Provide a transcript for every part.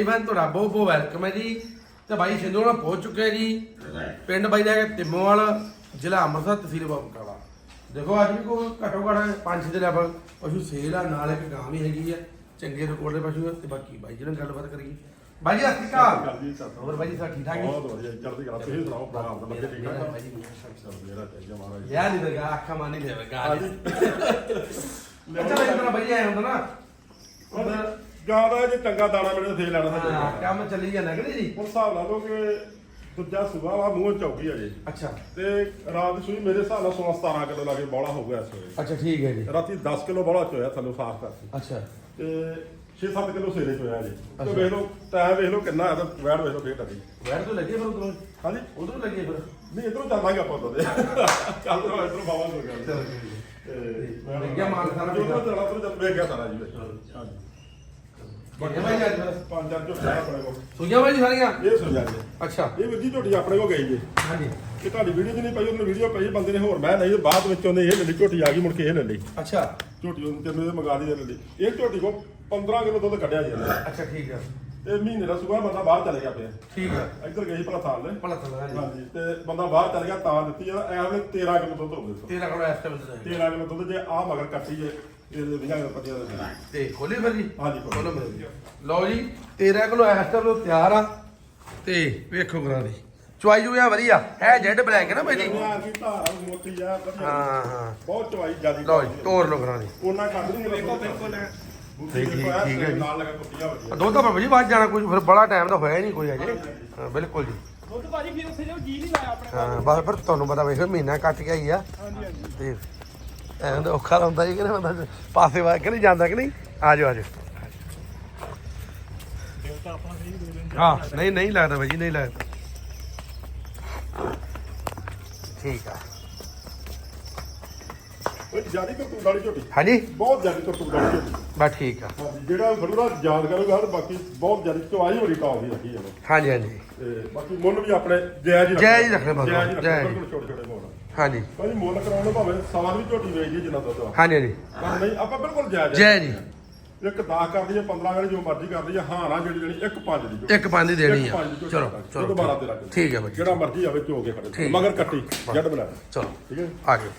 Even ਤੁਹਾਡਾ ਬਹੁਤ ਬਹੁਤ ਵੈਲਕਮ ਹੈ ਜੀ। ਤੇ ਬਾਈ ਸਿੰਧੂ ਨਾਲ ਪਹੁੰਚ ਚੁੱਕੇ ਹਾਂ ਜੀ। ਪਿੰਡ ਬਾਈ ਦਾ ਹੈਗਾ ਤਿੰਮੋਵਾਲ ਜ਼ਿਲ੍ਹਾ ਅੰਮ੍ਰਿਤਸਰ ਤਹਿਸੀਲ ਬਾਬੂਕਾਲਾ ਦੇਖੋ ਅੱਜ ਵੀ ਕੋ ਘਟੋ ਘਟ ਪੰਜ ਛੇ ਦੇ ਲੈਵਲ ਪਸ਼ੂ ਸੇਲ ਆ ਨਾਲ ਇੱਕ ਗਾਂ ਵੀ ਹੈਗੀ ਆ ਚੰਗੇ ਰਿਕਾਰਡ ਦੇ ਪਸ਼ੂ ਆ ਤੇ ਬਾਕੀ ਬਾਈ ਜੀ ਨਾਲ ਗੱਲਬਾਤ ਕਰੀਏ। ਬਾਈ ਜੀ ਸਤਿ ਸ਼੍ਰੀ ਅਕਾਲ। ਹੋਰ ਬਾਈ ਜੀ ਸਭ ਠੀਕ ਠਾਕ ਜੀ? ਬਹੁਤ ਵਧੀਆ ਚੜ੍ਹਦੀ ਕਲਾ ਤੁਸੀਂ ਸੁਣਾਓ ਆਪਣਾ ਆਪ ਦਾ ਲੱਗੇ ਠੀਕ ਠਾਕ? ਬਾਈ ਜੀ ਜਿਹੜਾ ਚਾਹੀਦਾ ਮਹਾਰਾਜ। ਯਾਰ ਨਹੀਂ ਲਗਾ ਅੱਖਾਂ ਮਾਨੀ ਦੇ ਗਾ ਹਾਂਜੀ। ਅੱਛਾ ਬਾਈ ਮੇਰਾ ਬਾਈ ਆਇਆ ਹੁੰਦਾ ਨਾ। ਜ਼ਿਆਦਾ ਜੇ ਚੰਗਾ ਦਾਣਾ ਮਿਲੇ ਤਾਂ ਫੇਰ ਲੈਣਾ ਤਾਂ ਹਾਂ, ਕੰਮ ਚੱਲੀ ਜਾਂਦਾ ਕਿ ਨਹੀਂ ਜੀ? ਹੁਣ ਹਿਸਾਬ ਲਾ ਲਓ ਕਿ ਦੂਜਾ ਸੁਬਾ ਵਾ ਮੂੰਹ ਚੌਕੀ ਅਜੇ ਅੱਛਾ। ਤੇ ਰਾਤ ਸੂਈ ਮੇਰੇ ਹਿਸਾਬ ਨਾਲ 16 17 ਕਿਲੋ ਲਾਗੇ ਬੋਲਾ ਹੋ ਗਿਆ ਇਸ ਵੇਲੇ। ਅੱਛਾ ਠੀਕ ਹੈ ਜੀ। ਰਾਤੀ 10 ਕਿਲੋ ਬੋਲਾ ਚੋਇਆ ਥੱਲੋਂ ਸਾਫ਼ ਕਰਤੀ ਅੱਛਾ। ਤੇ 6-7 ਕਿਲੋ ਸੇਰੇ ਚੋਇਆ ਜੀ। ਤੇ ਵੇਖ ਲਓ ਟਾਈਮ ਵੇਖ ਲਓ ਕਿੰਨਾ ਹੈ ਤਾਂ ਵੈੜ ਵੇਖ ਲਓ ਫੇਰ ਟੱਕੀ ਵੈਰ ਤੋਂ ਲੱਗੇ ਫਿਰ ਉਧਰੋਂ? ਹਾਂਜੀ। ਉਧਰੋਂ ਲੱਗੇ ਫਿਰ? ਨਹੀਂ ਇਧਰੋਂ ਚੱਲਾਂਗੇ ਆਪਾਂ ਤਾਂ ਚੱਲ ਰਿਹਾ ਇਧਰੋਂ ਬਾਵਾ ਹੋ ਗਿਆ। ਤੇ ਲੱਗਿਆ ਮਾਲ ਸਾਰਾ ਜੋ ਉਧਰੋਂ ਚੱਲਾ ਉਧਰੋਂ ਚੱਲ ਵੇਖ ਗਿਆ ਸਾਰਾ ਜੀ। ਵਿੱਚ। ਹਾਂਜੀ। ਬਾਕੀ ਭਾਈ ਅੱਜ ਫਿਰ ਪੰਜ ਚਾਰ ਝੋਟੀਆਂ ਆਪਣੇ ਕੋਲ। ਸੁਈਆਂ ਭਾਈ ਜੀ ਸਾਰੀਆਂ ਇਹ ਸੁਝਾ ਜੀ। ਅੱਛਾ। ਇਹ ਜੀ ਝੋਟੀ ਆਪਣੇ ਕੋਲ ਗਈ ਜੀ। ਹਾਂਜੀ। ਕਿ ਤੁਹਾਡੀ ਵੀਡੀਓ 'ਚ ਨਹੀਂ ਪਈ ਉਹਨੇ ਵੀਡੀਓ ਪਈ ਬੰਦੇ ਨੇ ਹੋਰ ਮੈਂ ਨਹੀਂ ਬਾਅਦ ਵਿੱਚ ਉਹਨੇ ਇਹ ਲੈ ਲਈ ਝੋਟੀ ਆ ਗਈ ਮੁੜ ਕੇ ਇਹ ਲੈ ਲਈ। ਅੱਛਾ। ਝੋਟੀ ਉਹਨੇ ਤੈਨੂੰ ਇਹ ਮੰਗਾ ਲਈ ਇਹ ਲੈ ਲਈ। ਇਹ ਝੋਟੀ ਕੋ 15 ਕਿਲੋ ਦੁੱਧ ਕੱਢਿਆ ਜੀ ਇਹਨੇ। ਅੱਛਾ ਠੀਕ ਹੈ ਤੇ ਮਹੀਨੇ ਦਾ ਸੁਬਾ ਬੰਦਾ ਬਾਹਰ ਚਲੇ ਗਿਆ ਪਿਆ। ਠੀਕ ਹੈ ਇੱਧਰ ਗਈ ਭਲਾ ਥਾਂ ਲੈ ਭਲਾ ਚਲਾ ਜੀ ਹਾਂਜੀ ਤੇ ਬੰਦਾ ਬਾਹਰ ਚਲ ਗਿਆ ਤਾਂ ਦਿੱਤੀ ਆ ਐ ਵੇਲੇ 13 ਕਿਲੋ ਦੁੱਧ ਹੋ ਗਿਆ ਤੇਰਾ ਕੋਲ ਇਸ ਟਾਈਮ ਤੇ। 13 ਕਿਲੋ ਦੁੱਧ ਜੇ ਆ ਮਗਰ ਕੱਟੀ ਜੇ ਇਹਦੇ 20 ਕਿਲੋ ਪੱਤੀਆਂ ਦੇ ਤੇ ਖੋਲੀ ਫਿਰ ਜੀ? ਹਾਂਜੀ, ਖੋਲੀ। ਖੋਲੋ ਮੇਰੇ ਜੀ। ਲਓ ਜੀ 13 ਕਿਲੋ ਇਸ ਟਾਈਮ ਤੋਂ ਤਿਆਰ ਆ ਤੇ ਵੇਖੋ ਕਰਾਂ ਦੀ। ਚੁਆਈ ਜੂਆ ਵਧੀਆ ਹੈ ਜੈਡ ਬਲੈਕ ਹੈ ਨਾ ਬਾਈ ਜੀ? ਆ ਕੀ ਧਾਰ ਮੋਟੀ ਆ ਵਧੀਆ। ਹਾਂ ਹਾਂ। ਬਹੁਤ ਚਵਾਈ ਜਿਆਦੀ ਲਓ ਜੀ ਤੋਰ ਲਓ ਕਰਾਂ ਦੀ। ਉਹਨਾਂ ਕੱਢ ਨਹੀਂ ਬਿਲਕੁਲ ਬਿਲਕੁਲ ਠੀਕ, ਠੀਕ, ਠੀਕ ਹੈ ਜੀ। ਨਾਲ ਲਗਾ ਕੁੱਤੀਆਂ ਵਧੀਆ ਦੁੱਧ ਤਾਂ ਜਾਣਾ ਕੋਈ ਫਿਰ ਬੜਾ ਟਾਈਮ ਦਾ ਹੋਇਆ ਹੀ ਨਹੀਂ ਕੋਈ ਅਜੇ। ਹਾਂ ਬਿਲਕੁਲ ਜੀ। ਦੁੱਧ ਭਾਜੀ ਫਿਰ ਉੱਥੇ ਜੋ ਜੀ ਨਹੀਂ ਲਾਇਆ ਆਪਣੇ ਹਾਂ ਬਸ ਫਿਰ ਤੁਹਾਨੂੰ ਪਤਾ ਵੇਖੋ ਮਹੀਨਾ ਕੱਟ ਕੇ ਆਈ ਆ। ਹਾਂਜੀ ਹਾਂਜੀ। ਤੇ ਐਂ ਤਾਂ ਔਖਾ ਹੁੰਦਾ ਜੀ ਕਿ ਨਾ ਬੰਦਾ ਪਾਸੇ ਵਾ ਕੇ ਨਹੀਂ ਜਾਂਦਾ ਕਿ ਨਹੀਂ? ਆ ਜਾਓ ਆ ਜਾਓ। ਹਾਂ ਨਹੀਂ ਨਹੀਂ ਲੱਗਦਾ ਬਾਈ ਜੀ ਨਹੀਂ ਲੱਗਦਾ। ਠੀਕ ਆ। ਉਹ ਜਿਆਦੀ ਕਰਤੂਤ ਵਾਲੀ ਝੋਟੀ। ਹਾਂਜੀ? ਬਹੁਤ ਜਿਆਦੀ ਕਰਤੂਤ ਵਾਲੀ ਝੋਟੀ। ਬਸ ਠੀਕ ਆ। ਹਾਂਜੀ ਜਿਹੜਾ ਫੜੂਗਾ ਯਾਦ ਕਰੂਗਾ ਤੇ ਬਾਕੀ ਬਹੁਤ ਜਿਆਦੀ ਟੌਪ ਰੱਖੀ ਹੈ ਹਾਂਜੀ ਹਾਂਜੀ। ਤੇ ਬਾਕੀ ਮੁੱਲ ਵੀ ਆਪਣੇ ਜਾਇਜ਼ ਹੀ ਜਾਇਜ਼ ਹੀ ਰੱਖਣੇ ਬਸ, ਜਾਇਜ਼ ਹੀ ਰੱਖਣੇ, ਜਾਇਜ਼। ਬਿਲਕੁਲ ਛੋਟੇ ਛੋਟੇ ਮੁੱਲ। ਹਾਂਜੀ। ਭਾਜੀ ਮੁੱਲ ਕਰਾਉਣ ਨੂੰ ਭਾਵੇਂ ਸਾਲ ਵੀ ਝੋਟੀ ਵੇਚਦੀ ਜਿੰਨਾ ਦੁੱਧ ਆ। ਹਾਂਜੀ ਹਾਂਜੀ। ਪਰ ਨਹੀਂ ਆਪਾਂ ਬਿਲਕੁਲ ਜਾਇਜ਼ ਜੈ ਜੀ ਇੱਕ 10 ਕਰ ਦਈਏ 15 ਕਰ ਜੋ ਮਰਜ਼ੀ ਕਰ ਦਈਏ ਹਾਂ ਨਾ ਜਿਹੜੀ ਜਿਹੜੀ ਇੱਕ ਪੰਜ ਦੀ ਝੋਟੀ। ਇੱਕ ਪੰਜ ਦੀ ਦੇਣੀ ਇੱਕ ਆ। ਪੰਜ ਦੀ ਝੋਟੀ ਚਲੋ ਚਲੋ ਦੁਬਾਰਾ ਤੇ ਰੱਖ ਦਿਓ। ਠੀਕ ਹੈ ਬਾਈ ਜਿਹੜਾ ਮਰਜ਼ੀ ਆਵੇ ਝੋ ਕੇ ਖੜੇ। ਮਗਰ ਕੱਟੀ ਜੱਟ ਬਣਾ। ਚਲੋ। ਠੀਕ ਹੈ? ਆ ਜਾਓ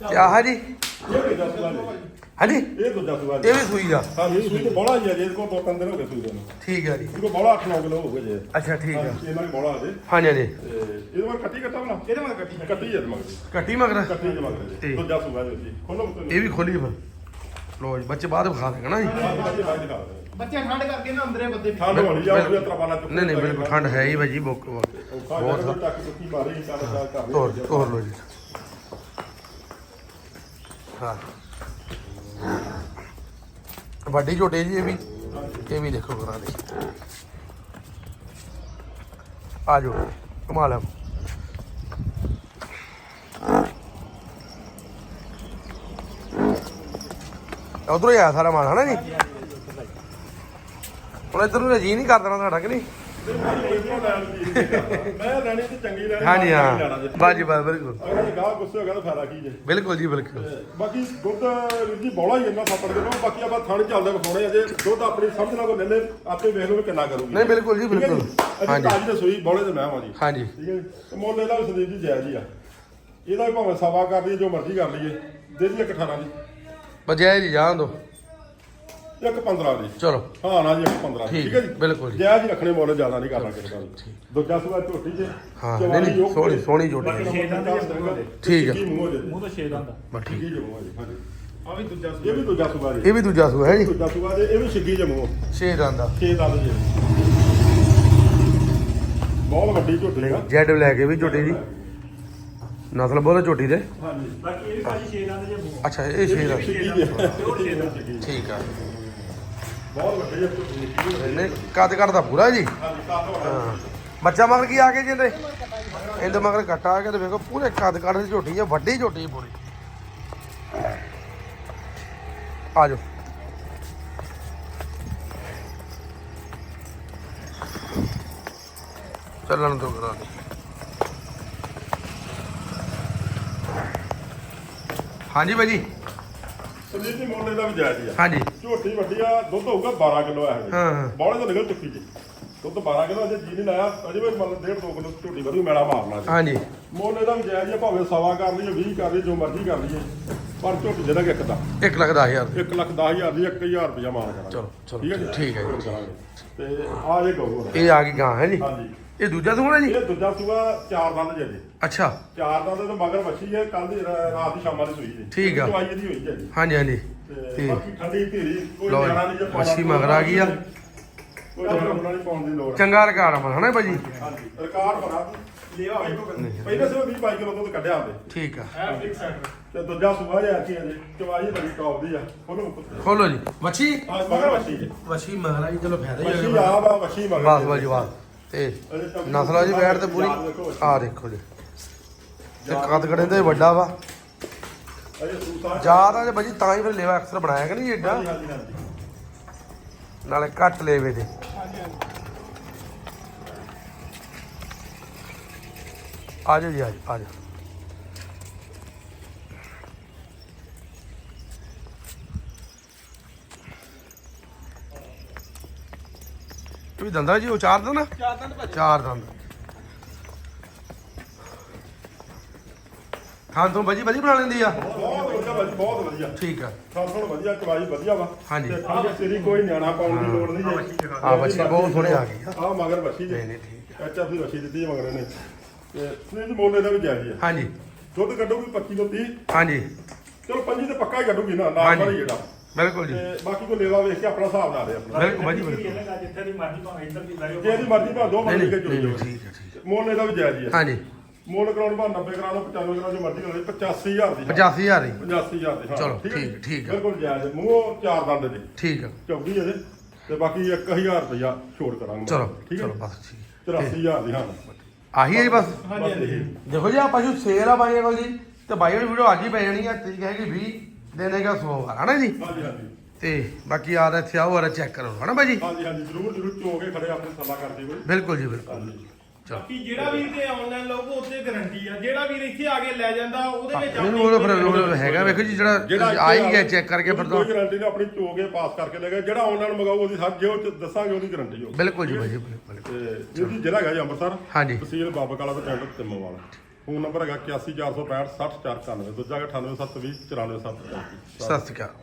ਤੇ ਆਹ ਜੀ? ਇਹ ਹੈ। ਹਾਂਜੀ? ਇਹ ਦੂਜਾ ਸਵਾਲ ਇਹ ਵੀ ਸੂਈ ਆ। ਹਾਂ ਇਹ ਸੂਈ। ਤੇ ਬੋਲਾ ਹੀ ਹੈ ਜੀ ਇਹਦੇ ਕੋਲ ਦੋ ਤਿੰਨ ਦਿਨ ਹੋ ਗਏ ਸੂਈ ਦੇ ਨੂੰ। ਠੀਕ ਹੈ ਜੀ। ਇਹਦੇ ਕੋਲ ਬੋਲਾ 8-9 ਕਿਲੋ ਹੋ ਗਏ ਜੇ। ਅੱਛਾ ਠੀਕ ਆ। ਇਹਨਾਂ ਦੀ ਬੋਲਾ ਦੇ ਹਾਂਜੀ ਹਾਂਜੀ। ਤੇ ਇਹਦੇ ਮਗਰ ਕੱਟੀ ਕੱਟਾ ਬਣਾ? ਇਹਦੇ ਮਗਰ ਕੱਟੀ ਕੱਟੀ। ਹੈ ਮਗਰ ਕੱਟੀ ਮਗਰ? ਕੱਟੀ ਦੇ ਮਗਰ ਜੀ। ਠੀਕ। ਦੂਜਾ ਸੂਆ ਜੀ। ਖੋਲੋ ਇਹ ਵੀ ਖੋਲੀ ਫਿਰ। ਲੋ ਜੀ ਬੱਚੇ ਬਾਅਦ ਵਿਖਾ ਨਾ ਜੀ। ਬੱਚੇ ਠੰਡ ਕਰਕੇ ਨਾ ਅੰਦਰੇ ਬੱਦੇ ਠੰਡ ਵਾਲੀ ਆ ਉਹ ਵੀ ਤਰਪਾਲਾ ਚੁੱਕ ਨਹੀਂ ਨਹੀਂ ਬਿਲਕੁਲ ਠੰਡ ਹੈ ਹੀ ਭਾਜੀ ਬੁੱਕ ਬਹੁਤ ਬਹੁਤ ਤੋਰ ਤੋਰ ਲੋ ਜੀ। ਹਾਂ। ਵੱਡੀ ਛੋਟੇ ਜੀ ਇਹ ਵੀ। ਇਹ ਵੀ ਦੇਖੋ ਕਰਾ ਦੇ। ਆ ਜਾਓ ਕਮਾਲ ਹੈ ਉਧਰੋਂ ਹੀ ਆਇਆ ਸਾਰਾ ਮਾਲ, ਹਨਾ ਜੀ? ਹੁਣ ਇਧਰ ਨੂੰ ਜੀ ਨਹੀਂ ਕਰ ਦੇਣਾ ਤੁਹਾਡਾ ਕਿ ਨਹੀਂ? ਮੈਂ ਲੈਣੀ ਤੇ ਚੰਗੀ ਲੈਣੀ ਹਾਂਜੀ ਬਾਕੀ ਲੈਣਾ ਹਾਂ ਜੇ। ਬਾਜੀ ਬਾਜ ਬਿਲਕੁਲ ਅਗਰ ਇਹ ਗਾਹ ਗੁੱਸੇ ਹੋ। ਗਿਆ ਤਾਂ ਫਾਇਦਾ ਕੀ ਜੇ ਬਿਲਕੁਲ ਜੀ ਬਿਲਕੁਲ। ਬਾਕੀ ਦੁੱਧ ਵੀਰ ਜੀ ਬੋਲਾ ਹੀ ਇੰਨਾ ਸਾਪੜ ਦੇ ਲੋ ਬਾਕੀ ਆਪਾਂ ਥਣ ਚੱਲਦੇ ਵਿਖਾਉਣੇ ਅਜੇ ਦੁੱਧ ਆਪਣੀ ਸਮਝ ਨਾਲ ਕੋ ਲੈ ਲੈ ਆਪੇ ਵੇਖ ਲਓ ਕਿੰਨਾ ਕਰੂਗੀ। ਨਹੀਂ, ਬਿਲਕੁਲ ਜੀ, ਬਿਲਕੁਲ। ਹਾਂਜੀ। ਤਾਜੀ ਦੇ ਸੂਈ ਬੋਲੇ ਦੇ ਮੈਂ ਹਾਂ ਜੀ। ਹਾਂਜੀ ਠੀਕ ਹੈ ਜੀ? ਤੇ ਮੁੱਲ ਇਹਦਾ ਵੀ ਸੰਦੀਪ ਜੀ ਜਾਇਜ਼ ਹੀ ਆ। ਇਹਦਾ ਵੀ ਭਾਵੇਂ ਸਵਾ ਕਰ ਲਈਏ ਜੋ ਮਰਜ਼ੀ ਕਰ ਲਈਏ। ਦੇ ਦੀ ਇੱਕ 18 ਦੀ ਬਜਾਏ ਜੀ ਜਾਣ ਦੋ। ਇੱਕ 15 ਦੀ। ਚਲੋ। ਹਾਂ ਨਾ ਜੀ ਇੱਕ 15 ਠੀਕ ਠੀਕ ਹੈ ਜੀ? ਬਿਲਕੁਲ ਜੀ। ਜਾਇਜ਼ ਹੀ ਰੱਖਣੇ ਮੁੱਲ ਜ਼ਿਆਦਾ ਨਹੀਂ ਕਰਨਾ ਕਿਸੇ ਦਾ ਵੀ। ਦੂਜਾ ਸੂਆ ਝੋਟੀ ਜੇ ਹਾਂ, ਨਹੀਂ, ਨਹੀਂ, ਸੋਹਣੀ- ਸੋਹਣੀ ਹੈ। ਛੇ ਹੀ ਆ। ਠੀਕ ਹੈ। ਸਿੱਕੀ ਮੂੰਹ ਜੇ। ਮੂੰਹ ਤੋਂ ਛੇ ਦੰਦ ਬਸ ਠੀਕ। ਠੀਕ ਹੀ ਜਮੂਆ ਜੀ ਹਾਂਜੀ। ਆ ਵੀ ਦੂਜਾ ਇਹ ਵੀ ਦੂਜਾ ਸੂਆ ਜੀ। ਇਹ ਵੀ ਦੂਜਾ ਸੂ ਹੈ ਜੀ। ਦੂਜਾ ਸੂਆ ਜੇ ਇਹ ਵੀ ਛਿੱਗੀ ਜਮੂ ਛੇ ਦੰਦ ਦਾ ਛੇ ਦੰਦ ਜੀ। ਬਹੁਤ ਵੱਡੀ ਝੋਟੀ ਆ। ਜੈਡ ਲੈ ਕੇ ਵੀ ਝੋਟੀ ਦੀ ਨਸਲ ਬੋਲ ਝੋਟੀ ਦੇ। ਹਾਂਜੀ। ਬਾਕੀ ਇਹ ਵੀ ਭਾਜੀ ਛੇ ਦੰਦ ਜੇ ਮੂੰਹ ਅੱਛਾ ਇਹ ਛੇ ਦਾ ਛਿੱਗੀ ਜੀ। ਠੀਕ ਆ। ਬਹੁਤ ਵੱਡੀ ਝੋਟੀ ਇਹਨੇ ਕੱਦ ਕੱਦ ਦਾ ਪੂਰਾ ਜੀ। ਹਾਂਜੀ ਕੱਦ ਹੋਣਾ ਹਾਂ। ਬੱਚਾ ਮਗਰ ਕੀ ਆ ਕੇ ਜਿੰਦੇ ਇਹਦੇ? ਮਗਰ ਘਟਾ ਆ ਕੇ ਤੇ ਵੇਖੋ ਪੂਰੇ ਕੱਦ ਕੱਦ ਦੀ ਝੋਟੀ ਹੈ ਵੱਡੀ ਝੋਟੀ ਹੈ ਪੂਰੀ। ਆ ਜਾਓ। ਚੱਲਣ ਤੋਂ ਕਰਾ ਦੇ। ਹਾਂਜੀ ਭਾਜੀ ਸੰਦੀਪ ਜੀ ਮੋਲੇ ਦਾ ਵੀ ਜਾਇਜ਼ ਹੀ ਆ। ਹਾਂਜੀ। ਝੋਟੀ ਵੱਡੀ ਆ ਦੁੱਧ ਹੋਊਗਾ 12 ਕਿਲੋ ਆ ਹਾਂ, ਹਾਂ। ਬੌਲੇ ਤੋਂ ਨਿਕਲ ਚੁੱਕੀ ਜੀ। ਦੁੱਧ 12 ਕਿਲੋ ਅਜੇ ਜੀ ਨਹੀਂ ਲਾਇਆ। ਅਜੇ ਵੀ ਮਤਲਬ 1.5 2 ਕਿਲੋ ਝੋਟੀ ਵਧੂ ਮੇਲਾ ਮਾਰਨਾ ਜੀ। ਹਾਂਜੀ। ਮੋਲੇ ਦਾ ਵੀ ਜਾਇਜ਼ ਆ ਭਾਵੇਂ ਸਵਾ ਕਰ ਲਈਏ 20 ਕਰ ਲਈਏ ਜੋ ਮਰਜ਼ੀ ਕਰ ਲਈਏ। ਪਰ ਝੋਟੀ ਇੱਕ ਦਾ। 1 ਲੱਖ 10000 1 ਲੱਖ 10000 ਦੀ 1000 ਰੁਪਇਆ ਮਾਰ ਕਰਾਂਗੇ। ਚਲੋ, ਚਲੋ, ਠੀਕ ਹੈ ਜੀ? ਠੀਕ ਹੈ ਜੀ। ਕਰਾਂਗੇ। ਤੇ ਆ ਜੇ ਗਊ ਇਹ ਆ ਗਈ ਗਾਂ ਹੈ ਜੀ? ਹਾਂਜੀ। ਇਹ ਦੂਜਾ ਸੂਣਾ ਜੀ? ਇਹ ਦੂਜਾ ਸੂਆ ਚਾਰ ਦੰਦ ਜੇ ਜੀ। ਅੱਛਾ। ਚਾਰ ਦੰਦ ਤੇ ਮਗਰ ਵੱਛੀ ਹੈ ਕੱਲ ਦੀ ਰਾ- ਰਾਤ ਦੀ ਸ਼ਾਮਾਂ ਦੀ ਸੂਈ ਜੀ। ਠੀਕ ਆ। ਦਵਾਈ ਇਹਦੀ ਹੋਈ ਹੈ ਜੀ। ਹਾਂਜੀ ਹਾਂਜੀ। ਤੇ ਤੇ ਬਾਕੀ ਠੰਡੀ ਧੀਰੀ ਕੋਈ ਲਓ ਜੀ, ਨਿਆਣਾ ਨਹੀਂ ਜੇ ਪਾਉਣਾ ਵੱਛੀ ਮਗਰ ਆ ਗਈ ਆ। ਕੋਈ ਨਿਆਣਾ ਨਹੀਂ ਪਾਉਣ ਦੀ ਲੋੜ ਚੰਗਾ ਰਿਕਾਰਡ ਆ ਹਨਾ ਭਾਜੀ? ਹਾਂਜੀ ਰਿਕਾਰਡ ਬਣਾ ਲੇਵਾ ਪਹਿਲੇ ਸੇ 20 22 ਕਿਲੋ ਦੁੱਧ ਕੱਢਿਆ ਆਂਦੇ ਠੀਕ ਆ। ਹੈ ਫਿਕਸ ਸੈਂਟਰ ਤੇ। ਦੂਜਾ ਸੂਆ ਜਿਹਾ ਕੀ ਜੀ ਚਵਾਈ ਬੜੀ ਟੌਪ ਦੀ ਆ। ਖੋਲੋ ਖੋਲੋ ਜੀ। ਵੱਛੀ? ਆ ਮਗਰ ਵੱਛੀ ਜੀ। ਵੱਛੀ ਮਹਾਰਾਜ ਚਲੋ ਫਾਇਦਾ ਹੀ ਵੱਛੀ ਹੋਇਆ ਆ ਵਾ ਵੱਛੀ ਮਗਰ ਬਾਸ ਬਾਜੀ ਬਾਸ। ਤੇ ਨਸਲਾ ਜੀ ਬੈਠ ਤੇ ਪੂਰੀ ਆ ਦੇਖੋ ਜੀ। ਤੇ ਕੱਦ ਕੜੇ ਤੇ ਵੱਡਾ ਵਾ। ਜ਼ਿਆਦਾ ਜੇ ਭਾਜੀ ਤਾਂ ਹੀ ਫਿਰ ਲੇਵਾ ਅਕਸਰ ਬਣਾਇਆ ਕਿ ਨਹੀਂ ਏਡਾ ਨਾਲੇ ਘੱਟ ਲੇਵੇ ਦੇ ਆ ਜਾਓ ਜੀ ਆ ਜਾਓ ਆ ਜਾਓ ਇਹ ਵੀ ਦੰਦਾ ਜੀ ਉਹ ਚਾਰ ਦੰਦ ਚਾਰ ਦੰਦ ਭਾਜੀ। ਚਾਰ ਦੰਦ। ਖਾਣ ਤੋਂ ਭਾਜੀ ਭਾਜੀ ਬਣਾ ਲੈਂਦੀ ਆ? ਬਹੁਤ ਵਧੀਆ ਭਾਜੀ ਬਹੁਤ ਵਧੀਆ। ਠੀਕ ਆ। ਖਾਣ ਵਧੀਆ ਚਵਾਈ ਵਧੀਆ ਵਾ। ਹਾਂਜੀ। ਤੇ ਖਾਣ ਤੇਰੀ ਕੋਈ ਨਿਆਣਾ ਪਾਉਣ ਦੀ ਲੋੜ ਨਹੀਂ ਜੀ। ਆ ਬੱਚੀ ਬਹੁਤ ਸੋਹਣੇ ਆ ਗਈ ਆ। ਆ ਮਗਰ ਬੱਚੀ ਜੀ। ਨਹੀਂ ਨਹੀਂ ਠੀਕ ਆ। ਐਚ ਐਫ ਦੀ ਬੱਚੀ ਦਿੱਤੀ ਹੈ ਮਗਰ ਨੇ ਤੇ ਸਨੀਲ ਮੋਲੇ ਦਾ ਵੀ ਜਾਇਜ਼ ਹੈ ਹਾਂਜੀ। ਦੁੱਧ ਕੱਢੂਗੀ 25 ਤੋਂ 30 ਹਾਂਜੀ। ਚਲੋ 25 ਤੇ ਪੱਕਾ ਹੀ ਕੱਢੂਗੀ ਨਾ ਨਾਲ ਹਾਂਜੀ। ਵਾਲੀ ਜਿਹੜਾ। ਬਿਲਕੁਲ ਜੀ। ਤੇ ਬਾਕੀ ਕੋ ਲੇਵਾ ਵੇਖ ਕੇ ਆਪਣਾ ਹਿਸਾਬ ਲਾ ਦੇ ਆਪਣਾ। ਬਿਲਕੁਲ ਭਾਜੀ ਬਿਲਕੁਲ। ਜਿੱਥੇ ਦੀ ਮਰਜ਼ੀ ਭਾਵੇਂ ਇੱਧਰ ਦੀ ਲਾਇਓ ਜੇ ਇਹਦੀ ਮਰਜ਼ੀ ਭਾ ਦੋ ਨਹੀਂ ਨਹੀਂ ਕੇ ਚੁਣ ਨਹੀਂ, ਜਾਓ ਠੀਕ ਹੈ ਠੀਕ ਹੈ। ਮੋਲੇ ਦਾ ਵੀ ਜਾਇਜ਼ ਹੈ ਹਾਂਜੀ। ਮੋਲ ਕਰਾਉਣ ਭਾ 90 ਕਰਾ ਲਓ 95 ਕਰਾ ਲਓ ਜੋ ਮਰਜ਼ੀ ਕਰਾ ਲਓ 85000 ਦੀ 85000 ਹੀ 85000 ਦੀ। ਹਾਂ। ਚਲੋ, ਹੈ ਠੀਕ- ਜੀ? ਠੀਕ ਹੈ। ਬਿਲਕੁਲ ਜਾਇਜ਼ ਹੈ। ਮੂੰਹ ਚਾਰ ਦੰਦ ਦੇ ਠੀਕ ਆ ਚੌਕੀ ਇਹਦੇ। ਤੇ ਬਾਕੀ 1000 ਰੁਪਇਆ ਛੋੜ ਕਰਾਂਗੇ। ਚਲੋ ਠੀਕ ਚਲੋ ਹੈ ਬਸ ਠੀਕ 83000 ਦੀ ਹਾਂ। ਆਹੀ ਹੈ ਜੀ ਬਸ। ਹਾਂਜੀ ਹਾਂਜੀ। ਦੇਖੋ ਜੀ ਆ ਪਸ਼ੂ ਸੇਲ ਆ ਬਾਈਆਂ ਕੋਲ ਜੀ ਤੇ ਬਾਈਆਂ ਦੀ ਵੀਡੀਓ ਅੱਜ ਹੀ ਪੈ ਜਾਣੀ ਆ ਤਰੀਕ ਹੈਗੀ 20 ਦਿਨ ਹੈਗਾ ਸੋਮਵਾਰ ਹਨਾ ਜੀ? ਹਾਂਜੀ ਹਾਂਜੀ। ਤੇ ਬਾਕੀ ਆ ਰਿਹਾ ਇੱਥੇ ਆਓ ਆ ਚੈੱਕ ਕਰੋ ਹਨਾ ਭਾਜੀ? ਹਾਂਜੀ ਹਾਂਜੀ ਜ਼ਰੂਰ ਜ਼ਰੂਰ ਚੋ ਕੇ ਖੜੇ ਆਪਣੇ ਸਲਾਹ ਕਰਦੇ ਕੋਈ ਬਿਲਕੁਲ ਜੀ ਬਿਲਕੁਲ। ਹਾਂਜੀ। ਚਲੋ। ਕਿ ਜਿਹੜਾ ਵੀਰ ਤੇ ਆਨਲਾਈਨ ਲਊਗਾ ਉੱਤੇ ਗਾਰੰਟੀ ਆ। ਜਿਹੜਾ ਵੀਰ ਇੱਥੇ ਆ ਕੇ ਲੈ ਜਾਂਦਾ ਉਹਦੇ ਵਿੱਚ ਨਹੀਂ ਉਹ ਫਿਰ ਉਹ ਹੈਗਾ ਵੇਖੋ ਜੀ ਜਿਹੜਾ ਆਈ ਗਿਆ ਚੈੱਕ ਕਰਕੇ ਫਿਰ ਤੋਂ ਕੋਈ ਗਾਰੰਟੀ ਨਹੀਂ ਆਪਣੀ ਚੋ ਕੇ ਪਾਸ ਕਰਕੇ ਲੈ ਗਏ ਜਿਹੜਾ ਆਨਲਾਈਨ ਮਗਾਊ ਉਹਦੀ ਸਭ ਜੇ ਉਹ ਚ ਦੱਸਾਂਗੇ ਉਹਦੀ ਗਾਰੰਟੀ ਹੋ ਬਿਲਕੁਲ ਜੀ ਭਾਜੀ ਬਿਲਕੁਲ। ਤੇ ਇਹਦੀ ਜ਼ਿਲ੍ਹਾ ਹੈਗਾ ਜੀ ਅੰਮ੍ਰਿਤਸਰ। ਹਾਂਜੀ। ਤਹਿਸੀਲ ਬਾਬਾ ਕਾਲਾ ਤੇ ਪਿੰਡ ਤਿੰਮੋਵਾਲ। ਫੋਨ ਨੰਬਰ ਹੈਗਾ 814665 60491 ਦੂਜਾ ਹੈਗਾ 98720 94735 ਸਤਿ ਸ਼੍ਰੀ ਅਕਾਲ।